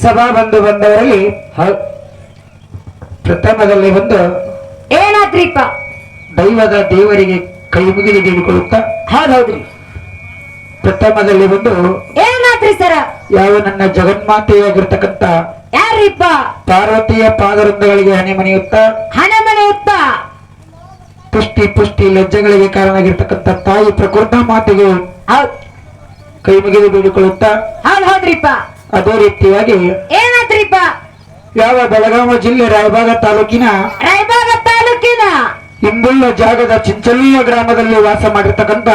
ಸಭಾ ಬಂಧು ಬಂದವರಲ್ಲಿ ಪ್ರಥಮದಲ್ಲಿ ಒಂದು ಏನಾದ್ರಿಪ್ಪ? ದೈವದ ದೇವರಿಗೆ ಕೈ ಮುಗಿದು ಬೇಡಿಕೊಳ್ಳುತ್ತಾ ಹೌದೌದ್ರಿ ಪ್ರಥಮದಲ್ಲಿ ಒಂದು ಏನಾದ್ರಿ ಸರ? ಯಾವ ನನ್ನ ಜಗನ್ಮಾತೆಯಾಗಿರ್ತಕ್ಕಂತ ಯಾರಿಪ್ಪ ಪಾರ್ವತಿಯ ಪಾದವೃಂದಗಳಿಗೆ ಹಣೆ ಮನೆಯುತ್ತಾ ಹಣೆ ಮನೆಯುತ್ತಾ ಪುಷ್ಟಿ ಪುಷ್ಟಿ ಲಜ್ಜೆಗಳಿಗೆ ಕಾರಣವಾಗಿರ್ತಕ್ಕಂಥ ತಾಯಿ ಪ್ರಕೃತ ಮಾತೆಗೆ ಹೌದ್. ಕೈ ಮುಗಿದು ಬೇಡಿಕೊಳ್ಳುತ್ತಾ? ಹೌದ್ ಹೌದ್ರಿಪ್ಪ. ಅದೇ ರೀತಿಯಾಗಿ ಏನಾದ್ರಿಪ್ಪ? ಯಾವ ಬೆಳಗಾವಿ ಜಿಲ್ಲೆ ರಾಯಬಾಗ ತಾಲೂಕಿನ ರಾಯಬಾಗ ತಾಲೂಕಿನ ಇಂಬುಳ್ಳ ಜಾಗದ ಚಿಂಚಲೀಯ ಗ್ರಾಮದಲ್ಲಿ ವಾಸ ಮಾಡಿರ್ತಕ್ಕಂತ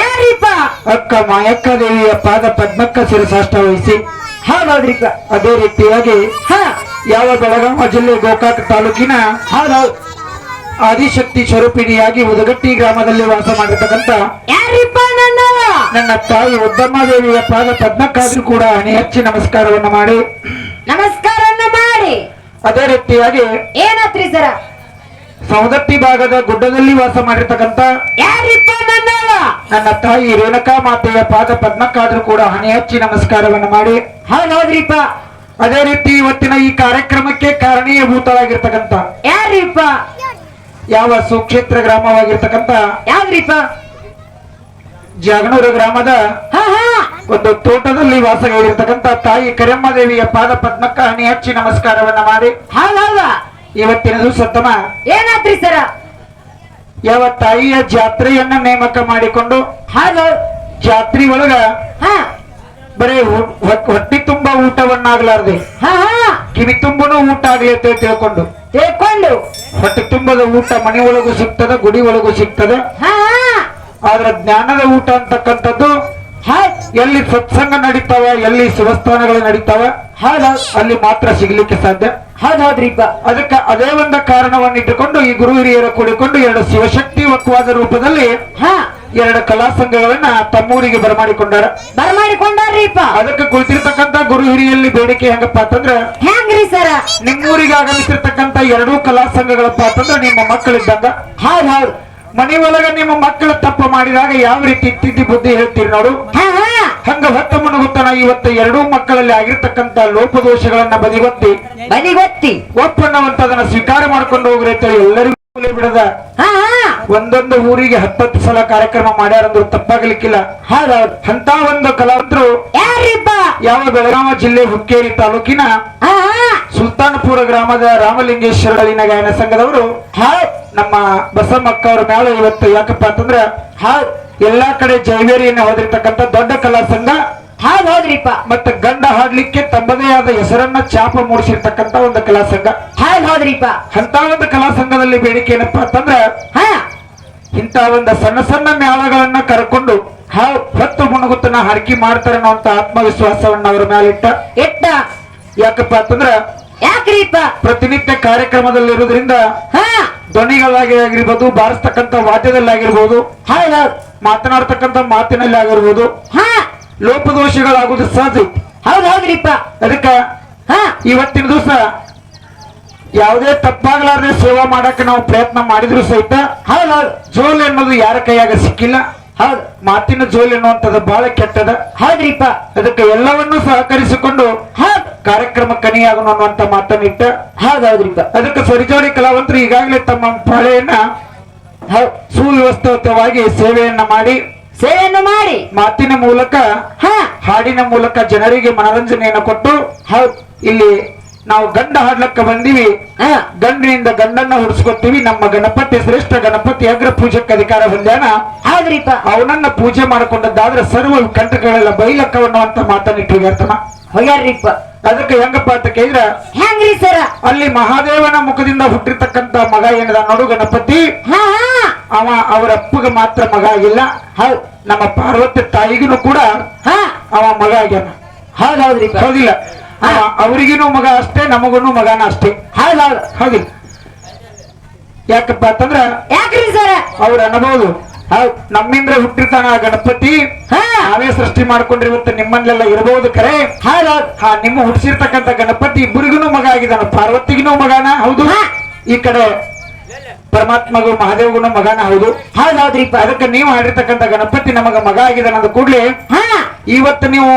ಯಾರಿಪ್ಪ? ಅಕ್ಕ ಮಾಯಕ್ಕ ದೇವಿಯ ಪಾದ ಪದ್ಮಕ್ಕ ಶಿರಸಾಷ್ಟ ವಹಿಸಿ ಹೌದೌದ್ರಿಪ್ಪ ಅದೇ ರೀತಿಯಾಗಿ ಹ. ಯಾವ ಬೆಳಗಾವಿ ಜಿಲ್ಲೆ ಗೋಕಾಕ್ ತಾಲೂಕಿನ ಹೌದೌದ್ ಆದಿಶಕ್ತಿ ಸ್ವರೂಪಿಣಿಯಾಗಿ ಉದಗಟ್ಟಿ ಗ್ರಾಮದಲ್ಲಿ ವಾಸ ಮಾಡಿರ್ತಕ್ಕಂಥ ನನ್ನವ ನನ್ನ? ತಾಯಿ ಉದ್ದಮ್ಮ ದೇವಿಯ ಪಾದ ಪದ್ಮಕ್ಕಾದ್ರೂ ಕೂಡ ಹಣೆ ಹಚ್ಚಿ ನಮಸ್ಕಾರವನ್ನು ಮಾಡಿ. ನಮಸ್ಕಾರವನ್ನು ಮಾಡಿ. ಅದೇ ರೀತಿಯಾಗಿ ಏನತ್ರಿ ಸರ? ಸೌದತ್ತಿ ಭಾಗದ ಗುಡ್ಡದಲ್ಲಿ ವಾಸ ಮಾಡಿರ್ತಕ್ಕಂಥ ನನ್ನವ ನನ್ನ? ತಾಯಿ ರೇಣುಕಾ ಮಾತೆಯ ಪಾದ ಪದ್ಮಕ್ಕಾದ್ರೂ ಕೂಡ ಹಣೆ ಹಚ್ಚಿ ನಮಸ್ಕಾರವನ್ನು ಮಾಡಿ. ಹೌದೌದ್ರಿಪ್ಪ ಅದೇ ರೀತಿ ಇವತ್ತಿನ ಈ ಕಾರ್ಯಕ್ರಮಕ್ಕೆ ಕಾರಣೀಯಭೂತವಾಗಿರ್ತಕ್ಕಂಥ ಯಾರಿಪ್ಪ? ಯಾವ ಸುಕ್ಷೇತ್ರ ಗ್ರಾಮವಾಗಿರ್ತಕ್ಕಂತ ಯಾವ್ದ್ರಿಪ್ಪ ಜಾಗನೂರು ಗ್ರಾಮದ ಒಂದು ತೋಟದಲ್ಲಿ ವಾಸವಾಗಿರ್ತಕ್ಕಂತ ತಾಯಿ ಕರೆಮ್ಮ ದೇವಿಯ ಪಾದ ಪದ್ಮಕ್ಕ ಹಣಿ ಹಚ್ಚಿ ನಮಸ್ಕಾರವನ್ನ ಮಾಡಿ. ಇವತ್ತಿನ ದಿವಸ ತಮ್ಮ ಏನಾತ್ರಿ ಸರ? ಯಾವ ತಾಯಿಯ ಜಾತ್ರೆಯನ್ನ ನೇಮಕ ಮಾಡಿಕೊಂಡು ಹಾಗೂ ಜಾತ್ರೆ ಒಳಗ ಬರೇ ಹೊಟ್ಟಿ ತುಂಬಾ ಊಟವನ್ನಾಗ್ಲಾರ್ದೆ. ಕಿವಿ ತುಂಬನು ಊಟ ಆಗ್ಲಿ ಅಂತ ತಿಳ್ಕೊಂಡು ತಿಳ್ಕೊಂಡು ಹೊಟ್ಟೆ ತುಂಬದ ಊಟ ಮನೆ ಒಳಗೂ ಸಿಗ್ತದ ಗುಡಿ ಒಳಗೂ ಸಿಗ್ತದೆ. ಆದ್ರೆ ಜ್ಞಾನದ ಊಟ ಅಂತಕ್ಕಂಥದ್ದು ಎಲ್ಲಿ ಸತ್ಸಂಗ ನಡೀತಾವ ಎಲ್ಲಿ ಶಿವಸ್ಥಾನಗಳು ನಡೀತಾವ ಅಲ್ಲಿ ಮಾತ್ರ ಸಿಗ್ಲಿಕ್ಕೆ ಸಾಧ್ಯ. ಅದಕ್ಕೆ ಅದೇ ಒಂದು ಕಾರಣವನ್ನು ಇಟ್ಟುಕೊಂಡು ಈ ಗುರು ಹಿರಿಯರು ಕೂಡಿಕೊಂಡು ಎರಡು ಶಿವಶಕ್ತಿ ವಕ್ವಾದ ರೂಪದಲ್ಲಿ ಹ. ಎರಡು ಕಲಾ ಸಂಘಗಳನ್ನ ತಮ್ಮೂರಿಗೆ ಬರಮಾಡಿಕೊಂಡಾರ. ಬರಮಾಡಿಕೊಂಡಾರೀಪ ಅದಕ್ಕೆ ಕುಳಿತಿರ್ತಕ್ಕಂತ ಗುರು ಹಿರಿಯಲ್ಲಿ ಬೇಡಿಕೆ ಹೆಂಗಪ್ಪ ಅಂತಂದ್ರ ಹೆಂಗ್ರಿ ಸರ? ನಿಮ್ಮೂರಿಗೆ ಆಗಮಿಸಿರ್ತಕ್ಕಂತ ಎರಡೂ ಕಲಾ ಸಂಘಗಳಪ್ಪ ಅಂತಂದ್ರ ನಿಮ್ಮ ಮಕ್ಕಳಿದ್ದಂಗ. ಹೌದ್ ಹೌದ್. ಮನೆ ಒಳಗ ನಿಮ್ಮ ಮಕ್ಕಳ ತಪ್ಪು ಮಾಡಿದಾಗ ಯಾವ ರೀತಿ ತಿದ್ದಿ ಬುದ್ಧಿ ಹೇಳ್ತೀರಿ ನೋಡು. ಹ ಹ. ಹಂಗ ಹೊತ್ತ ಮುನುಗುತ್ತನ ಇವತ್ತು ಎರಡೂ ಮಕ್ಕಳಲ್ಲಿ ಆಗಿರ್ತಕ್ಕಂತ ಲೋಪದೋಷಗಳನ್ನ ಬದಿಗೊತ್ತಿ. ಬದಿಗೊತ್ತಿ. ಒಪ್ಪನ್ನವಂತದನ್ನ ಸ್ವೀಕಾರ ಮಾಡ್ಕೊಂಡು ಹೋಗ್ರಿ ಅಂತ ಎಲ್ಲರಿಗೂ ಬಿಡದ. ಒಂದೊಂದು ಊರಿಗೆ ಹತ್ತತ್ತು ಸಲ ಕಾರ್ಯಕ್ರಮ ಮಾಡ್ಯಾರಂದ್ರು ತಪ್ಪಾಗ್ಲಿಕ್ಕಿಲ್ಲ. ಅಂತ ಒಂದು ಕಲಾವಂತರು ಯಾರಿಪ್ಪ? ಯಾವ ಬೆಳಗಾವ ಜಿಲ್ಲೆ ಹುಕ್ಕೇರಿ ತಾಲೂಕಿನ ಸುಲ್ತಾನ್ಪುರ ಗ್ರಾಮದ ರಾಮಲಿಂಗೇಶ್ವರ ಗಾಯನ ಸಂಘದವರು ನಮ್ಮ ಬಸಮ್ಮಕ್ಕ ಅವ್ರ ಮೇಲೆ ಇವತ್ತು ಯಾಕಪ್ಪ ಅಂತಂದ್ರ ಹಾ ಎಲ್ಲಾ ಕಡೆ ಜೈವೇರಿಯನ್ನ ಹೋದಿರ್ತಕ್ಕಂತ ದೊಡ್ಡ ಕಲಾ ಸಂಘ. ಹೌದ್ ಹೌದ್ರಿಪ್ಪ. ಮತ್ತೆ ಗಂಡ ಹಾಡ್ಲಿಕ್ಕೆ ತಮ್ಮದೇ ಆದ ಹೆಸರನ್ನ ಚಾಪ ಮೂಡಿಸಿರ್ತಕ್ಕಂತ ಒಂದು ಕಲಾ ಸಂಘ. ಹೌದ್ ಹೌದ್ರಿಪ್ಪ. ಅಂತ ಒಂದು ಕಲಾ ಸಂಘದಲ್ಲಿ ಬೇಡಿಕೆ ಏನಪ್ಪಾ ಅಂತಂದ್ರ ಹ ಇಂತ ಒಂದು ಸಣ್ಣ ಸಣ್ಣ ಮೇಳಗಳನ್ನ ಕರ್ಕೊಂಡು ಹತ್ತು ಹೊತ್ತು ಮುಣುಗುತ್ತನ ಹರಕಿ ಮಾಡ್ತಾರೆ ಅನ್ನೋ ಆತ್ಮವಿಶ್ವಾಸವನ್ನ ಅವ್ರ ಮೇಲೆ ಇಟ್ಟ. ಯಾಕಪ್ಪ ಅಂತಂದ್ರ ಯಾಕ್ರೀಪ ಪ್ರತಿನಿತ್ಯ ಕಾರ್ಯಕ್ರಮದಲ್ಲಿರೋದ್ರಿಂದ ಹಾ. ಧ್ವನಿಗಳಾಗಿ ಆಗಿರ್ಬೋದು ಬಾರಿಸ್ತಕ್ಕಂಥ ವಾದ್ಯದಲ್ಲಿ ಆಗಿರ್ಬೋದು ಹೌದ್. ಮಾತನಾಡ್ತಕ್ಕಂಥ ಮಾತಿನಲ್ಲಿ ಆಗಿರ್ಬೋದು ಹ. ಲೋಪದೋಷಗಳಾಗುವುದು ಸಹಜ. ಹೌದ್ ಹೌದ್ರಿಪ್ಪ. ಅದಕ್ಕ ಹ. ಇವತ್ತಿನ ದಿವಸ ಯಾವುದೇ ತಪ್ಪಾಗ್ಲಾರ್ದೆ ಸೇವಾ ಮಾಡಕ್ಕೆ ನಾವು ಪ್ರಯತ್ನ ಮಾಡಿದ್ರು ಸಹಿತ ಹೌದು ಜೋಲ್ ಎನ್ನುವುದು ಯಾರ ಕೈಯಾಗ ಸಿಕ್ಕಿಲ್ಲ? ಹೌದು. ಮಾತಿನ ಜೋಲ್ ಎನ್ನುವಂಥದ್ದು ಬಹಳ ಕೆಟ್ಟದ. ಹೌದ್ರಿಪ್ಪ. ಅದಕ್ಕೆ ಎಲ್ಲವನ್ನೂ ಸಹಕರಿಸಿಕೊಂಡು ಹೌದು. ಕಾರ್ಯಕ್ರಮ ಕನಿಯಾಗನು ಅನ್ನುವಂತ ಮಾತನ್ನಿಟ್ಟ ಹಾಗಾದ್ರಿಂದ ಹೌದ್ರಿಪ್ಪ. ಅದಕ್ಕೆ ಸರಿಜೋಡಿ ಕಲಾವಂತರು ಈಗಾಗಲೇ ತಮ್ಮ ಪಾಳೆಯನ್ನ ಸುವ್ಯವಸ್ಥಿತವಾಗಿ ಸೇವೆಯನ್ನ ಮಾಡಿ ಸೇವೆಯನ್ನು ಮಾಡಿ. ಮಾತಿನ ಮೂಲಕ ಹ. ಹಾಡಿನ ಮೂಲಕ ಜನರಿಗೆ ಮನರಂಜನೆಯನ್ನು ಕೊಟ್ಟು ಹೌದು. ಇಲ್ಲಿ ನಾವು ಗಂಡ ಹಾಡ್ಲಕ್ಕ ಬಂದಿವಿ. ಗಂಡಿನಿಂದ ಗಂಡನ್ನ ಹುಡ್ಸ್ಕೊತೀವಿ. ನಮ್ಮ ಗಣಪತಿ ಶ್ರೇಷ್ಠ ಗಣಪತಿ ಅಗ್ರ ಪೂಜಕ್ಕೆ ಅಧಿಕಾರ ಹೊಂದ್ಯಾನ? ಹೌದ್ರಿಪ್ಪ ಅವನನ್ನ ಪೂಜೆ ಮಾಡಿಕೊಂಡದ್ದಾದ್ರೆ ಸರ್ವ ಕಂಟಕಗಳೆಲ್ಲ ಬೈಲಕ್ಕವನ್ನು ಅಂತ ಮಾತನ್ನಿಟ್ಟಿರ್ತನ ಹೋಗ್ಯಾರ್ರಿಪ್ಪ. ಅದಕ್ಕೆ ಹೆಂಗಪ್ಪ ಅಂತ ಕೇಳಿದ್ರ ಹೆಂಗ್ರಿ ಸರ? ಅಲ್ಲಿ ಮಹಾದೇವನ ಮುಖದಿಂದ ಹುಟ್ಟಿರ್ತಕ್ಕಂತ ಮಗ ಏನದ ನೋಡು ಗಣಪತಿ? ಅವ ಅವರ ಅಪ್ಪಗ ಮಾತ್ರ ಮಗ ಆಗಿಲ್ಲ. ಹೌದು ನಮ್ಮ ಪಾರ್ವತಿ ತಾಯಿಗೂ ಕೂಡ ಅವ ಮಗ ಆಗ್ಯಾನ. ಹೌದೌದ್ರಿ ಹೌದಿಲ್ಲ. ಅವರಿಗಿನೂ ಮಗ ಅಷ್ಟೇ ನಮಗೂನು ಮಗನ ಅಷ್ಟೇ. ಹೌದಾ ಹೌದು. ಯಾಕಪ್ಪ ಅಂತಂದ್ರ ಯಾಕ್ರಿ ಸರ? ಅವ್ರ ಅನ್ಬೋದು ಹೌದ್ ನಮ್ಮಿಂದ ಹುಟ್ಟಿರ್ತಾನ ಆ ಗಣಪತಿ. ನಾವೇ ಸೃಷ್ಟಿ ಮಾಡ್ಕೊಂಡ್ರಿ ಇವತ್ತು ನಿಮ್ಮಲ್ಲೆಲ್ಲ ಇರಬಹುದು ಕರೆ. ಹಾ ನಿಮ್ಮ ಹುಟ್ಟಿಸಿರ್ತಕ್ಕಂಥ ಗಣಪತಿ ಇಬ್ಬರಿಗೂ ಮಗ ಆಗಿದಾನ ಪಾರ್ವತಿಗೂ ಮಗನ ಹೌದು. ಈ ಕಡೆ ಪರಮಾತ್ಮಗೂ ಮಹಾದೇವ್ಗುನು ಮಗನ ಹೌದು. ಹೌದ್ ಹೌದ್ರಿಪ್ಪ. ಅದಕ್ಕೆ ನೀವು ಹಾಡಿರ್ತಕ್ಕಂಥ ಗಣಪತಿ ನಮಗ ಮಗ ಆಗಿದಾನ ಅಂದ ಕೂಡ್ಲೆ ಹ. ಇವತ್ತು ನೀವು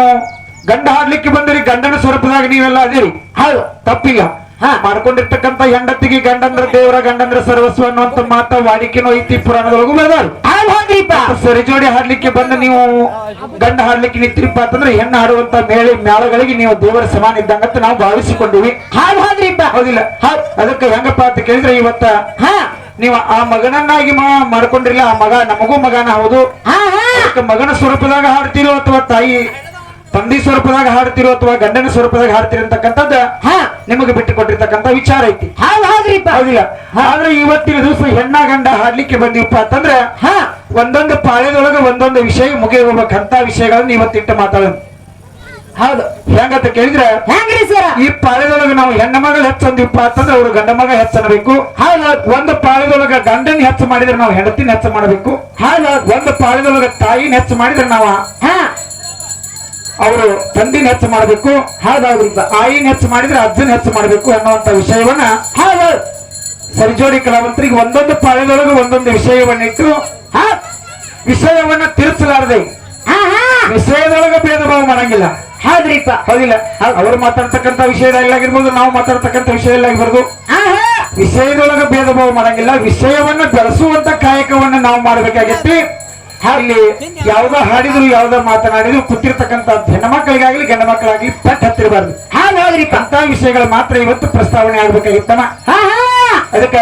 ಗಂಡ ಹಾಡ್ಲಿಕ್ಕೆ ಬಂದಿರಿ ಗಂಡನ ಸ್ವರೂಪದಾಗ ನೀವೆಲ್ಲ ಅದಿರು. ಹೌದು. ತಪ್ಪಿಲ್ಲ. ಮಾಡ್ಕೊಂಡಿರ್ತಕ್ಕಂತ ಹೆಂಡತಿಗೆ ಗಂಡಂದ್ರ ದೇವರ ಗಂಡಂದ್ರ ಸರ್ವಸ್ವ ಅನ್ನುವಂತ ಮಾತ ವಾಡಿಕೆ ಐತಿ ಪುರಾಣದೊಳಗೂ ಹೌದ್ರಿಪ್ಪ. ಸರಿ ಜೋಡಿ ಹಾಡ್ಲಿಕ್ಕೆ ಬಂದ ನೀವು ಗಂಡ ಹಾಡ್ಲಿಕ್ಕೆ ನಿಂತಿರಿಪ್ಪ ಅಂತಂದ್ರೆ ಹೆಣ್ಣು ಹಾಡುವಂತ ಮೇಳೆ ಮೇಳಗಳಿಗೆ ನೀವು ದೇವರ ಸಮಾನ ಇದ್ದಂಗಂತ ನಾವು ಭಾವಿಸಿಕೊಂಡಿವಿ. ಹೌದಿಲ್ಲ. ಅದಕ್ಕೆ ಹೆಂಗಪ್ಪ ಅಂತ ಕೇಳಿದ್ರೆ ಇವತ್ತ ಹಾ. ನೀವು ಆ ಮಗನನ್ನಾಗಿ ಮಾಡ್ಕೊಂಡಿರಲಿಲ್ಲ ಆ ಮಗ ನಮಗೂ ಮಗನ ಹೌದು. ಮಗನ ಸ್ವರೂಪದಾಗ ಹಾಡ್ತಿರೋ ಅಥವಾ ತಾಯಿ ತಂದೆ ಸ್ವರೂಪದಾಗ ಹಾಡ್ತಿರೋ ಅಥವಾ ಗಂಡನ ಸ್ವರೂಪದಾಗ ಹಾಡ್ತಿರೋ ಅಂತಕ್ಕಂಥದ್ದು ಹಾ. ನಿಮಗೆ ಬಿಟ್ಟು ಕೊಟ್ಟಿರ್ತಕ್ಕಂಥ ವಿಚಾರ ಐತಿ. ಹೌದಿಲ್ಲ. ಆದ್ರೆ ಇವತ್ತಿನ ದಿವಸ ಹೆಣ್ಣ ಗಂಡ ಹಾಡ್ಲಿಕ್ಕೆ ಬಂದಿವಪ್ಪ ಅಂತಂದ್ರೆ ಹಾ. ಒಂದೊಂದು ಪಾಳ್ಯದೊಳಗೆ ಒಂದೊಂದು ವಿಷಯ ಮುಗಿ ಹೋಗ್ಬೇಕಂತ ವಿಷಯಗಳನ್ನ ಇವತ್ತಿಟ್ಟು ಮಾತಾಡೋದು ಹೌದು. ಹೆಂಗಂತ ಕೇಳಿದ್ರೆ ಹೆಂಗ್ರಿ ಸರ ಈ ಪಾಳ್ಯದೊಳಗೆ ನಾವು ಹೆಣ್ಣ ಮಗಳು ಹೆಚ್ಚಂದಿವಪ್ಪ ಅಂತಂದ್ರೆ ಅವ್ರು ಗಂಡ ಮಗ ಹೆಚ್ಚನಬೇಕು ಒಂದು ಪಾಳ್ಯದೊಳಗ ಗಂಡನ ಹೆಚ್ಚು ಮಾಡಿದ್ರೆ ನಾವು ಹೆಂಡತಿನ ಹೆಚ್ಚು ಮಾಡಬೇಕು. ಹೌದು. ಒಂದು ಪಾಳ್ಯದೊಳಗ ತಾಯಿನ ಹೆಚ್ಚು ಮಾಡಿದ್ರೆ ನಾವು ಹಾ. ಅವರು ತಂದಿನ ಹೆಚ್ಚು ಮಾಡಬೇಕು ಹಾಡಾದ್ರಿಂದ ಆಯಿನ ಹೆಚ್ಚು ಮಾಡಿದ್ರೆ ಅಜ್ಜನ ಹೆಚ್ಚು ಮಾಡಬೇಕು ಅನ್ನುವಂತ ವಿಷಯವನ್ನ ಹೌದು ಸರಿಜೋಡಿ ಕಲಾವಂತರಿಗೆ ಒಂದೊಂದು ಪಾಳ್ಯದೊಳಗೆ ಒಂದೊಂದು ವಿಷಯವನ್ನಿಟ್ಟು ಹಾ ವಿಷಯವನ್ನ ತಿರುಚಲಾರದೆ ವಿಷಯದೊಳಗೆ ಭೇದ ಭಾವ ಮಾಡಂಗಿಲ್ಲ. ಹೌದ್ರಿಪ್ಪ. ಹೌದಿಲ್ಲ. ಅವರು ಮಾತಾಡ್ತಕ್ಕಂಥ ವಿಷಯದಲ್ಲಾಗಿರ್ಬೋದು ನಾವು ಮಾತಾಡ್ತಕ್ಕಂಥ ವಿಷಯದಲ್ಲಾಗಿರ್ಬೋದು ವಿಷಯದೊಳಗೆ ಭೇದ ಭಾವ ಮಾಡಂಗಿಲ್ಲ. ವಿಷಯವನ್ನ ಬೆಳೆಸುವಂತ ಕಾಯಕವನ್ನ ನಾವು ಮಾಡ್ಬೇಕಾಗೈತಿ. ಅಲ್ಲಿ ಯಾವ್ದೋ ಹಾಡಿದ್ರು ಯಾವ್ದೋ ಮಾತನಾಡಿದ್ರು ಕೂತಿರ್ತಕ್ಕಂಥ ಹೆಣ್ಮಕ್ಳಿಗಾಗ್ಲಿ ಗಂಡ ಮಕ್ಕಳಾಗ್ಲಿ ಪಟ್ ಹತ್ತಿರಬಾರ್ದು. ಹಾಗಾದ್ರೆ ಅಂತ ವಿಷಯಗಳು ಮಾತ್ರ ಇವತ್ತು ಪ್ರಸ್ತಾವನೆ ಆಗ್ಬೇಕಾಗಿತ್ತಮ್ಮ ಹಾ ಹಾ. ಅದಕ್ಕ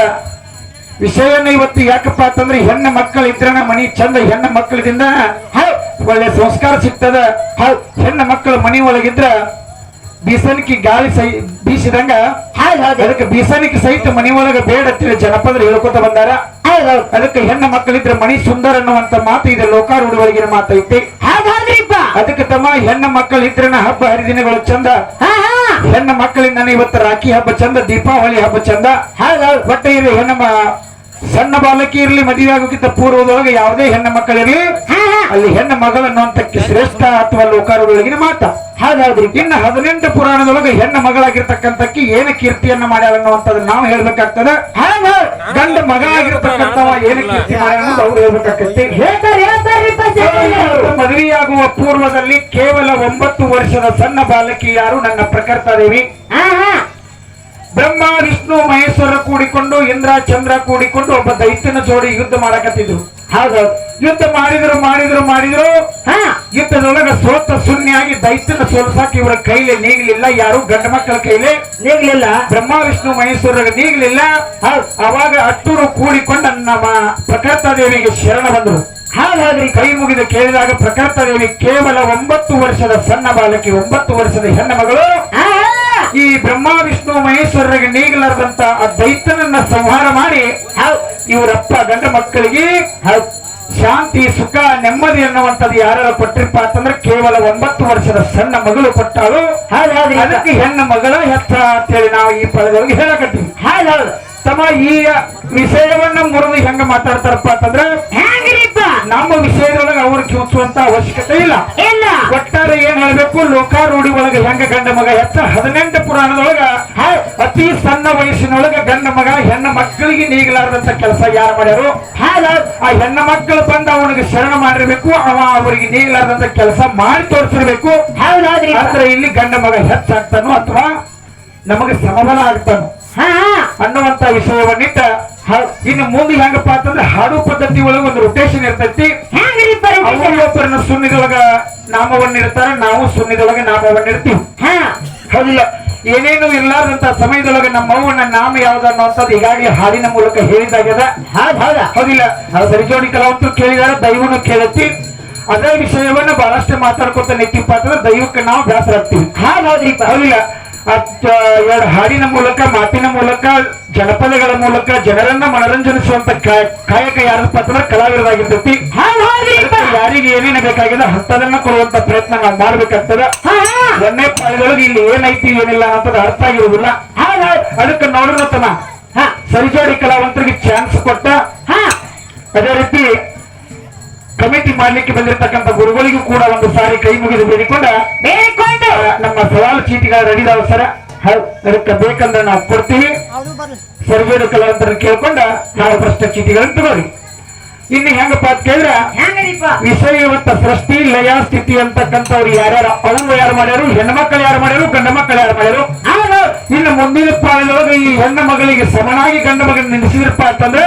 ವಿಷಯನ ಇವತ್ತು ಯಾಕಪ್ಪ ಅಂತಂದ್ರೆ ಹೆಣ್ಣು ಮಕ್ಕಳು ಇದ್ರನ ಮನಿ ಚಂದ ಹೆಣ್ಣು ಮಕ್ಕಳಿಂದ ಹೌದು. ಒಳ್ಳೆ ಸಂಸ್ಕಾರ ಸಿಗ್ತದ. ಹೌ ಹೆಣ್ಣು ಮಕ್ಕಳು ಮನಿ ಒಳಗಿದ್ರ ಬೀಸಣಿಕೆ ಗಾಳಿ ಸೈ ಬೀಸಿದಂಗ ಅದಕ್ಕೆ ಬೀಸಣಿಕೆ ಸಹಿತ ಮನಿ ಒಳಗ ಬೇಡ ಅಂತೇಳಿ ಜನಪದರು ಹೇಳ್ಕೊತ ಬಂದಾರ. ಅದಕ್ಕೆ ಹೆಣ್ಣು ಮಕ್ಕಳಿದ್ರೆ ಮಣಿ ಸುಂದರ ಅನ್ನುವಂತ ಮಾತು ಇದೆ ಲೋಕಾರೂಢ ಮಾತೈತಿ. ಅದಕ್ಕೆ ತಮ್ಮ ಹೆಣ್ಣ ಮಕ್ಕಳಿದ್ರನ ಹಬ್ಬ ಹರಿದಿನಗಳು ಚಂದ. ಹಾ ಹಾ. ಹೆಣ್ಣು ಮಕ್ಕಳಿಂದ ಇವತ್ತು ರಾಖಿ ಹಬ್ಬ ಚಂದ ದೀಪಾವಳಿ ಹಬ್ಬ ಚಂದ. ಇರೋ ಇದು ಹೆಣ್ಣು ಸಣ್ಣ ಬಾಲಕಿ ಇರಲಿ ಮದುವೆ ಆಗೋಕ್ಕಿಂತ ಪೂರ್ವದೊಳಗೆ ಯಾವುದೇ ಹೆಣ್ಣು ಮಕ್ಕಳಿರಲಿ ಅಲ್ಲಿ ಹೆಣ್ಣು ಮಗಳನ್ನುವಂತಕ್ಕೆ ಶ್ರೇಷ್ಠ ಅಥವಾ ಲೋಕಾರದೊಳಗಿನ ಮಾತ. ಹಾಗಾದ್ರೆ. ಇನ್ನು ಹದಿನೆಂಟು ಪುರಾಣದೊಳಗೆ ಹೆಣ್ಣು ಮಗಳಾಗಿರ್ತಕ್ಕಂಥಕ್ಕೆ ಏನು ಕೀರ್ತಿಯನ್ನ ಮಾಡ್ಯಾರ ಅನ್ನುವಂಥದ್ದು ನಾವು ಹೇಳ್ಬೇಕಾಗ್ತದ. ಗಂಡ ಮಗ ಆಗಿರ್ತಕ್ಕಂಥವ ಏನು ಕೀರ್ತಿ ಮಾಡ್ಯಾರ ಅನ್ನೋದು ಅವ್ರು ಹೇಳ್ಬೇಕಾಗ್ತೈತಿ ಹೇಳ್ತಾರೆ ಮದುವೆಯಾಗುವ ಪೂರ್ವದಲ್ಲಿ ಕೇವಲ ಒಂಬತ್ತು ವರ್ಷದ ಸಣ್ಣ ಬಾಲಕಿ ಯಾರು? ನನ್ನ ಪ್ರಕರ್ತಾದೇವಿ. ಹಾ ಹಾ ಬ್ರಹ್ಮ ವಿಷ್ಣು ಮಹೇಶ್ವರ ಕೂಡಿಕೊಂಡು ಇಂದ್ರ ಚಂದ್ರ ಕೂಡಿಕೊಂಡು ಒಬ್ಬ ದೈತ್ಯನ ಜೋಡಿ ಯುದ್ಧ ಮಾಡಕತ್ತಿದ್ರು. ಹೌದು. ಯುದ್ಧ ಮಾಡಿದ್ರು ಮಾಡಿದ್ರು ಮಾಡಿದ್ರು. ಹಾ. ಯುದ್ಧದೊಳಗ ಸೋತ ಸುನ್ನಿಯಾಗಿ ದೈತ್ಯನ ಸೋಲ್ಸಾಕ ಇವರ ಕೈಲಿ ನೀಗ್ಲಿಲ್ಲ ಯಾರು ಗಂಡ ಮಕ್ಕಳ ಕೈಲಿ ನೀಗ್ಲಿಲ್ಲ. ಬ್ರಹ್ಮ ವಿಷ್ಣು ಮಹೇಶ್ವರ ನೀಗ್ಲಿಲ್ಲ. ಅವಾಗ ಅಟ್ಟೂರು ಕೂಡಿಕೊಂಡು ನಮ್ಮ ಪ್ರಕರ್ತಾದೇವಿಗೆ ಶರಣ ಬಂದ್ರು. ಹಾಗಾದ್ರೆ ಕೈ ಮುಗಿದು ಕೇಳಿದಾಗ ಪ್ರಕರ್ತಾದೇವಿ ಕೇವಲ ಒಂಬತ್ತು ವರ್ಷದ ಸಣ್ಣ ಬಾಲಕಿ ಒಂಬತ್ತು ವರ್ಷದ ಹೆಣ್ಣು ಮಗಳು. ಈ ಬ್ರಹ್ಮ ವಿಷ್ಣು ಮಹೇಶ್ವರರಿಗೆ ನೀಗಲಾರದಂತ ಆ ದೈತ್ಯನನ್ನ ಸಂಹಾರ ಮಾಡಿ ಇವರಪ್ಪ ಗಂಡ ಮಕ್ಕಳಿಗೆ ಶಾಂತಿ ಸುಖ ನೆಮ್ಮದಿ ಅನ್ನುವಂಥದ್ದು ಯಾರು ಕೊಟ್ಟಿರ್ಪ ಅಂತಂದ್ರೆ ಕೇವಲ ಒಂಬತ್ತು ವರ್ಷದ ಸಣ್ಣ ಮಗಳು ಕೊಟ್ಟಾಳು. ಅದಕ್ಕೆ ಹೆಣ್ಣ ಮಗಳ ಹೆಚ್ಚ ಅಂತೇಳಿ ನಾವು ಈ ಪದಗಳಿಗೆ ಹೇಳಕತ್ತೀವಿ. ತಮ್ಮ ಈ ವಿಷಯವನ್ನ ಮುರಿದು ಹೆಂಗ ಮಾತಾಡ್ತಾರಪ್ಪ ಅಂತಂದ್ರೆ ನಮ್ಮ ವಿಷಯದೊಳಗೆ ಅವ್ರು ಕಿವುಚುವಂತ ಅವಶ್ಯಕತೆ ಇಲ್ಲ. ಇಲ್ಲ. ಒಟ್ಟಾರೆ ಏನ್ ಹೇಳ್ಬೇಕು? ಲೋಕಾರೂಢಿ ಒಳಗೆ ಹೆಂಗ ಗಂಡ ಮಗ ಹೆಚ್ಚ ಹದಿನೆಂಟು ಪುರಾಣದೊಳಗ ಅತಿ ಸಣ್ಣ ವಯಸ್ಸಿನೊಳಗೆ ಗಂಡ ಮಗ ಹೆಣ್ಣ ಮಕ್ಕಳಿಗೆ ನೀಗಲಾರದಂತ ಕೆಲಸ ಯಾರು ಮಾಡ್ಯಾರು? ಹಾಗ ಆ ಹೆಣ್ಣ ಮಕ್ಕಳು ಬಂದ ಅವನಿಗೆ ಶರಣ ಮಾಡಿರ್ಬೇಕು. ಅವ ಅವರಿಗೆ ನೀಗಲಾರದಂತ ಕೆಲಸ ಮಾಡಿ ತೋರಿಸಿರ್ಬೇಕು. ಆದ್ರೆ ಇಲ್ಲಿ ಗಂಡ ಮಗ ಹೆಚ್ಚಾಗ್ತಾನೋ ಅಥವಾ ನಮಗೆ ಸಮಬಲ ಆಗ್ತಾನೋ ಅನ್ನುವಂತ ವಿಷಯವನ್ನಿಟ್ಟ ಇನ್ನು ಮುಂದೆ ಹೆಂಗಪ್ಪ ಅಂತಂದ್ರೆ ಹಾಡು ಪದ್ಧತಿ ಒಳಗೆ ಒಂದು ರೊಟೇಷನ್ ಇರ್ತೈತಿ. ಅವರೊಬ್ಬರನ್ನ ಸುನ್ನಿದೊಳಗ ನಾಮವನ್ನ ನಾಮವನ್ನಿರ್ತಾರ ನಾವು ಸುನ್ನಿದೊಳಗೆ ನಾಮವನ್ನಿರ್ತೀವಿ ಹಾ. ಹೌದಿಲ್ಲ? ಏನೇನು ಇರ್ಲಾರ್ದಂತ ಸಮಯದೊಳಗೆ ನಮ್ಮ ಅವ್ವನ ನಾಮ ಯಾವ್ದು ಅನ್ನುವಂಥದ್ದು ಈಗಾಗಲೇ ಹಾಡಿನ ಮೂಲಕ ಹೇಳಿದಾಗ್ಯದ ಹೌದಿಲ್ಲ? ಸರಿಜೋಡಿ ಕಲಾವಂತರು ಕೇಳಿದಾರೆ ದೈವನು ಕೇಳತ್ತಿ. ಅದೇ ವಿಷಯವನ್ನ ಬಹಳಷ್ಟು ಮಾತಾಡ್ಕೊತ ನಿಂತಿಪ್ಪ ಅಂತಂದ್ರೆ ದೈವಕ್ಕೆ ನಾವು ಬೇಸರ ಆಗ್ತೀವಿ ಹೌದಿಲ್ಲ? ಎರಡು ಹಾಡಿನ ಮೂಲಕ ಮಾತಿನ ಮೂಲಕ ಜನಪದಗಳ ಮೂಲಕ ಜನರನ್ನ ಮನರಂಜನಿಸುವಂತ ಕಾಯ- ಕಾಯಕ ಯಾರಪ್ಪ ಅಂತಂದ್ರೆ ಕಲಾವಿದರಾಗಿರ್ತೈತಿ ಯಾರಿಗೆ ಏನೇನು ಬೇಕಾಗಿದೆ ಅಂತದನ್ನ ಕೊಡುವಂತ ಪ್ರಯತ್ನ ನಾವು ಮಾಡ್ಬೇಕಾಗ್ತದ ಒಂದೇ ಪಾಳದೊಳಗೆ ಇಲ್ಲಿ ಏನೈತಿ ಏನಿಲ್ಲ ಅಂತದ ಅರ್ಥ ಆಗಿರುವುದಿಲ್ಲ. ಅದಕ್ಕೆ ತನ ಹಾ. ಸರಿಜೋಡಿ ಕಲಾವಂತರಿಗೆ ಚಾನ್ಸ್ ಕೊಟ್ಟ ಹಾ. ಅದೇ ರೀತಿ ಕಮಿಟಿ ಮಾಡ್ಲಿಕ್ಕೆ ಬಂದಿರತಕ್ಕಂತ ಗುರುಗಳಿಗೂ ಕೂಡ ಒಂದು ಸಾರಿ ಕೈ ಮುಗಿದು ಬೇಡಿಕೊಂಡ ನಮ್ಮ ಸವಾಲು ಚೀಟಿಗಳ ರೆಡಿ ಇದಾವ ಸರ ಅದಕ್ಕೆ ಬೇಕಂದ್ರೆ ನಾವು ಕೊಡ್ತೀವಿ. ಸರಿಜೋಡಿ ಕಲಾವಂತರ ಕೇಳ್ಕೊಂಡ ನಾವು ಪ್ರಶ್ನೆ ಚೀಟಿಗಳನ್ನು ತಗೋರಿ ಇನ್ನು ಹೆಂಗಪ್ಪ ಅಂತ ಕೇಳಿದ್ರ ವಿಷಯ ಇವತ್ತ ಸೃಷ್ಟಿ ಲಯ ಸ್ಥಿತಿ ಅಂತಕ್ಕಂಥವ್ರು ಯಾರ್ಯಾರ ಅವ್ರು ಯಾರು ಮಾಡ್ಯಾರು ಹೆಣ್ಮಕ್ಳು ಯಾರು ಮಾಡ್ಯಾರು ಗಂಡ ಮಕ್ಕಳು ಯಾರು ಮಾಡ್ಯಾರು? ಇನ್ನು ಮುಂದಿನ ಪಾಳದೊಳಗೆ ಈ ಹೆಣ್ಣ ಮಗಳಿಗೆ ಸಮನಾಗಿ ಗಂಡ ಮಗನ ನಿಲ್ಲಿಸಿದ್ರಪ್ಪ ಅಂತಂದ್ರೆ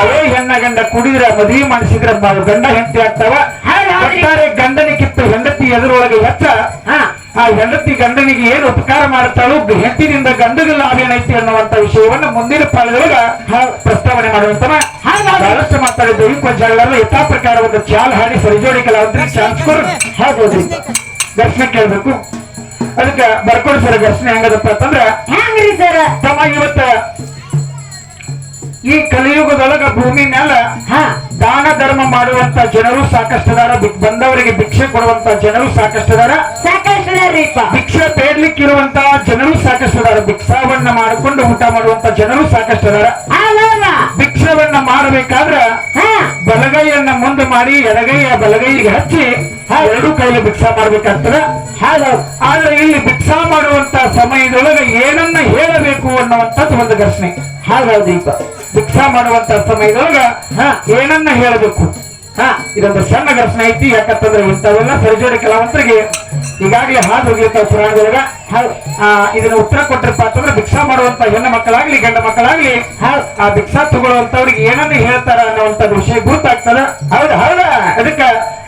ಅವೇ ಹೆಣ್ಣ ಗಂಡ ಕುಡಿದ್ರ ಮದುವೆ ಮಾಡಿಸಿದ್ರ ಗಂಡ ಹೆಂಡತಿ ಆಗ್ತಾವ. ಒಟ್ಟಾರೆ ಹೆಂಡತಿ ಎದುರೊಳಗೆ ಹೆಚ್ಚ ಆ ಹೆಂಡತಿ ಗಂಡನಿಗೆ ಏನು ಉಪಕಾರ ಮಾಡ್ತಾಳೋ ಹೆಂಡತಿನಿಂದ ಗಂಡಗೆ ಲಾಭ ಏನೈತಿ ಅನ್ನುವಂತ ವಿಷಯವನ್ನು ಮುಂದಿನ ಪಾಳದೊಳಗ ಪ್ರಸ್ತಾವನೆ ಮಾಡುವಂತ. ಬಹಳಷ್ಟು ಮಾತಾಡಿದ್ದೇವೆ ಕೊಂಚಗಳೆಲ್ಲ ಯಥಾ ಪ್ರಕಾರ ಒಂದು ಚಾಲ್ ಹಾಡಿ ಸರಿಜೋಡಿ ಕಲಾವಂತರಿಗೆ ಚಾನ್ಸ್ ಹಾಕೋದ್ರಿ ದರ್ಶನ ಕೇಳಬೇಕು. ಅದಕ್ಕೆ ಬರ್ಕೊಡಿ ಸರ್ ದರ್ಶನ ಹೆಂಗದಪ್ಪ ಅಂತಂದ್ರ ಹೆಂಗ್ರಿ ಸರ್? ತಮ್ಮ ಇವತ್ತ ಈ ಕಲಿಯುಗದೊಳಗ ಭೂಮಿ ಮ್ಯಾಲ ಹಾ. ದಾನ ಧರ್ಮ ಮಾಡುವಂತ ಜನರು ಸಾಕಷ್ಟದಾರ ಬಿ- ಬಂದವರಿಗೆ ಭಿಕ್ಷೆ ಕೊಡುವಂತ ಜನರು ಸಾಕಷ್ಟು ಭಿಕ್ಷೆ ಬೇಡ್ಲಿಕ್ಕಿರುವಂತಹ ಜನರು ಸಾಕಷ್ಟದಾರ. ಭಿಕ್ಷಾವನ್ನ ಮಾಡಿಕೊಂಡು ಊಟ ಮಾಡುವಂತ ಜನರು ಸಾಕಷ್ಟದಾರ. ಭಿಕ್ಷವನ್ನ ಮಾಡಬೇಕಾದ್ರ ಹಾ. ಬಲಗೈಯನ್ನ ಮುಂದೆ ಮಾಡಿ ಎಡಗೈಯ ಬಲಗೈಗೆ ಹಚ್ಚಿ ಎರಡು ಕೈಲಿ ಭಿಕ್ಷಾ ಮಾಡ್ಬೇಕಾಗ್ತದ? ಆದ್ರೆ ಇಲ್ಲಿ ಭಿಕ್ಷಾ ಮಾಡುವಂತ ಸಮಯದೊಳಗೆ ಏನನ್ನ ಹೇಳಬೇಕು ಅನ್ನುವಂಥದ್ದು ಒಂದು ಘರ್ಷಣೆ. ಹಾಗಾದ ದೀಪ. ಭಿಕ್ಷಾ ಮಾಡುವಂತ ಸಮಯದೊಳಗೆ ಹಾ. ಏನನ್ನ ಹೇಳಬೇಕು? ಹಾ. ಇದೊಂದು ಸಣ್ಣ ಘರ್ಷಣೆ ಐತಿ. ಯಾಕಂತಂದ್ರೆ ಇಂಥವೆಲ್ಲ ಸರಿಜೋಡಿ ಕಲಾವಂತರಿಗೆ ಈಗಾಗಲೇ ಹಾದು ಹೋಗಿರ್ತಾವ ಪುರಾಣದೊಳಗ. ಇದನ್ನ ಉತ್ತರ ಕೊಟ್ಟಿರಪ್ಪ ಅಂತಂದ್ರೆ ಭಿಕ್ಷಾ ಮಾಡುವಂತ ಹೆಣ್ಣು ಮಕ್ಕಳಾಗ್ಲಿ ಗಂಡ ಮಕ್ಕಳಾಗ್ಲಿ. ಆ ಭಿಕ್ಷಾ ತಗೊಳ್ಳುವಂತವ್ರಿಗೆ ಏನನ್ನ ಹೇಳ್ತಾರ ಅನ್ನುವಂತ ವಿಷಯ ಗುರುತಾಗ್ತದ ಹೌದು ಹೌದಾ. ಅದಕ್ಕ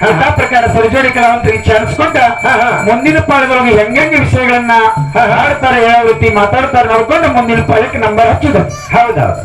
ಯಥಾ ಪ್ರಕಾರ ಸರಿಜೋಡಿ ಕಲಾವಂತರಿಗೆ ಚಾನ್ಸ್ಕೊಂಡ ಮುಂದಿನ ಪಾಳದೊಳಗೆ ಹೆಂಗೆಂಗೆ ವಿಷಯಗಳನ್ನ ಹಾಡ್ತಾರೆ ಯಾವ ರೀತಿ ಮಾತಾಡ್ತಾರೆ ನೋಡ್ಕೊಂಡು ಮುಂದಿನ ಪಾಳಕ್ಕೆ ನಂಬರ್ ಹಚ್ಚಿದ. ಹೌದೌದು